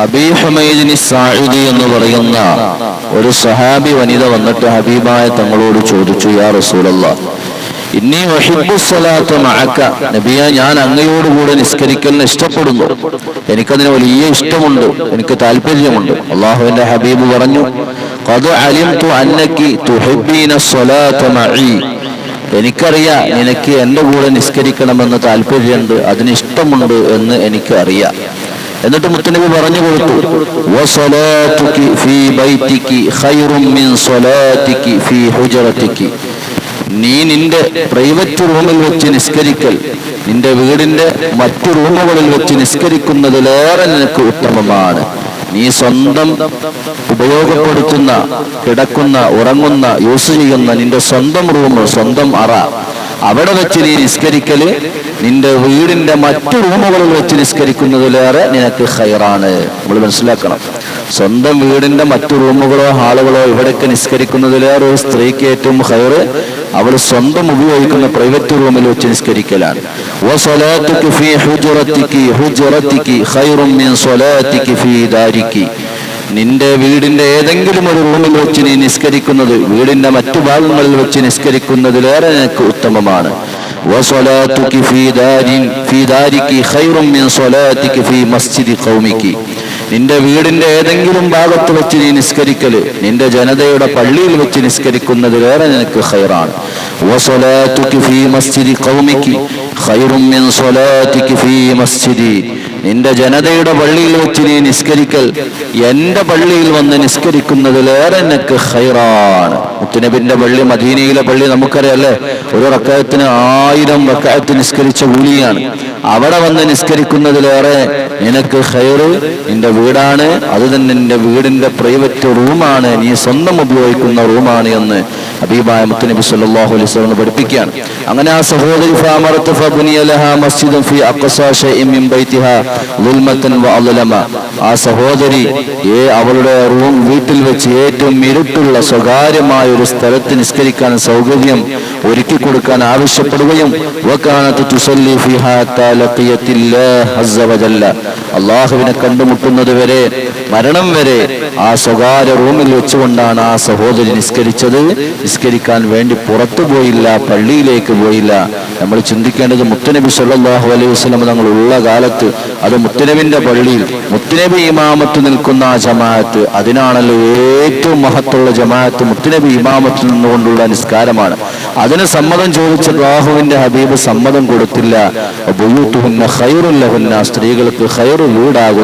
അബി ഹുമൈദിനി സാഹിദി എന്ന് പറയുന്ന ഒരു സഹാബി വനിത വന്നിട്ട് ഹബീബായ തങ്ങളോട് ചോദിച്ചു യാ റസൂലല്ല ഇന്നീ വഹിബുസലാത്ത് മഴക്ക നബിയ ഞാൻ അങ്ങയോട് കൂടെ നിസ്കരിക്കലിന് ഇഷ്ടപ്പെടുന്നു. എനിക്കതിന് വലിയ ഇഷ്ടമുണ്ട്. എനിക്ക് താല്പര്യമുണ്ട്. അള്ളാഹുവിന്റെ ഹബീബ് പറഞ്ഞു എനിക്കറിയാം നിനക്ക് എന്റെ കൂടെ നിസ്കരിക്കണമെന്ന് താല്പര്യമുണ്ട് അതിന് ഇഷ്ടമുണ്ട് എന്ന് എനിക്കറിയാം. എന്നിട്ട് മുത്തനബി പറഞ്ഞു കൊടുത്തു. നീ നിന്റെ പ്രൈവറ്റ് റൂമിൽ വെച്ച് നിസ്കരിക്കൽ. നിന്റെ വീടിന്റെ മറ്റു റൂമുകളിൽ വെച്ച് നിസ്കരിക്കുന്നതിലേറെ നിനക്ക് ഉത്തമമാണ്. നീ സ്വന്തം ഉപയോഗപ്പെടുത്തുന്ന കിടക്കുന്ന ഉറങ്ങുന്ന യൂസ് ചെയ്യുന്ന നിന്റെ സ്വന്തം റൂം സ്വന്തം അറ. അവിടെ വെച്ച് നീ നിസ്കരിക്കൽ നിന്റെ വീടിന്റെ മറ്റു റൂമുകളിൽ വെച്ച് നിസ്കരിക്കുന്നതിലേറെ നിനക്ക് ഹൈറാണ് നമ്മൾ മനസ്സിലാക്കണം. സ്വന്തം വീടിന്റെ മറ്റു റൂമുകളോ ഹാളുകളോ ഇവിടേക്ക് നിസ്കരിക്കുന്നതിലേറെ ഒരു സ്ത്രീക്ക് ഏറ്റവും ഹൈറ് അവൾ സ്വന്തം ഉപയോഗിക്കുന്ന പ്രൈവറ്റ് റൂമിൽ വെച്ച് നിസ്കരിക്കലാണ്. ഫീ ഹുജറത്തിക്ക് ഹുജറത്തിക്ക് ഖൈറും മിൻ ഫീ ദാരികി. നിന്റെ വീടിന്റെ ഏതെങ്കിലും ഒരു റൂമിൽ വെച്ച് നീ നിസ്കരിക്കുന്നത് വീടിന്റെ മറ്റു ഭാഗങ്ങളിൽ വെച്ച് നിസ്കരിക്കുന്നതിലേറെ നിനക്ക് ഉത്തമമാണ്. നിന്റെ വീടിന്റെ ഏതെങ്കിലും ഭാഗത്ത് വെച്ച് നീ നിസ്കരിക്കൽ നിന്റെ ജനതയുടെ പള്ളിയിൽ വെച്ച് നിസ്കരിക്കുന്നതിലേറെ നിനക്ക് ഹൈറാണ് ഖൗമിക്കി ഖൈറും മിൻ സ്വലാതികി ഫീ മസ്ജിദി. നിന്റെ ജനതയുടെ പള്ളിയിൽ വെച്ച് നീ നിസ്കരിക്കൽ. എന്റെ പള്ളിയിൽ വന്ന് നിസ്കരിക്കുന്നതിലേറെ നിനക്ക് ഹൈറാണ് മുത്തുനബിന്റെ പള്ളി മദീനയിലെ പള്ളി നമുക്കറിയാല്ലേ ഒരു റക്കായത്തിന് ആയിരം റക്കായത്ത് നിസ്കരിച്ച കൂലിയാണ്. അവിടെ വന്ന് നിസ്കരിക്കുന്നതിലേറെ നിനക്ക് ഹൈറ് നിന്റെ വീടാണ്. അത് തന്നെ നിന്റെ വീടിന്റെ പ്രൈവറ്റ് റൂമാണ്. നീ സ്വന്തം ഉപയോഗിക്കുന്ന റൂമാണ് എന്ന് അബീബായ മുത്തുനബി സല്ലാഹു അലൈഹി പഠിപ്പിക്കുകയാണ്. അങ്ങനെ ആ സഹോദരി ഫാമറത്ത് ഫബനിയ ലഹാ മസ്ജിദൻ ഫി അഖ്സാ ഷൈഇൻ മിൻ ബൈതിഹാ ആ സഹോദരി ഏ അവളുടെ റൂം വീട്ടിൽ വെച്ച് ഏറ്റവും ഇരുട്ടുള്ള സ്വകാര്യമായ ഒരു സ്ഥലത്ത് നിസ്കരിക്കാൻ സൗകര്യം ഒരുക്കി കൊടുക്കാൻ ആവശ്യപ്പെടുകയും അള്ളാഹുവിനെ കണ്ടുമുട്ടുന്നത് വരെ മരണം വരെ ആ സ്വകാര്യ റൂമിൽ വെച്ചുകൊണ്ടാണ് ആ സഹോദരി നിസ്കരിച്ചത്. നിസ്കരിക്കാൻ വേണ്ടി പുറത്തു പോയില്ല പള്ളിയിലേക്ക് പോയില്ല. നമ്മൾ ചിന്തിക്കേണ്ടത് മുത്തനബി സല്ലല്ലാഹു അലൈഹി വസല്ലം തങ്ങൾ ഉള്ള കാലത്ത് അത് മുത്തനബിന്റെ പള്ളിയിൽ. മുത്തനബി ഇമാമത്ത് നിൽക്കുന്ന ആ ജമാഅത്ത് അതിനാണല്ലോ ഏറ്റവും മഹത്തുള്ള ജമാഅത്ത് മുത്തനബി ഇമാമത്ത് നിന്നുകൊണ്ടുള്ള നിസ്കാരമാണ്. അതിന് സമ്മതം ചോദിച്ച ബാഹുവിന്റെ ഹബീബ് സമ്മതം കൊടുത്തില്ല. സ്ത്രീകൾക്ക് ഖൈറു വീടാകുന്നു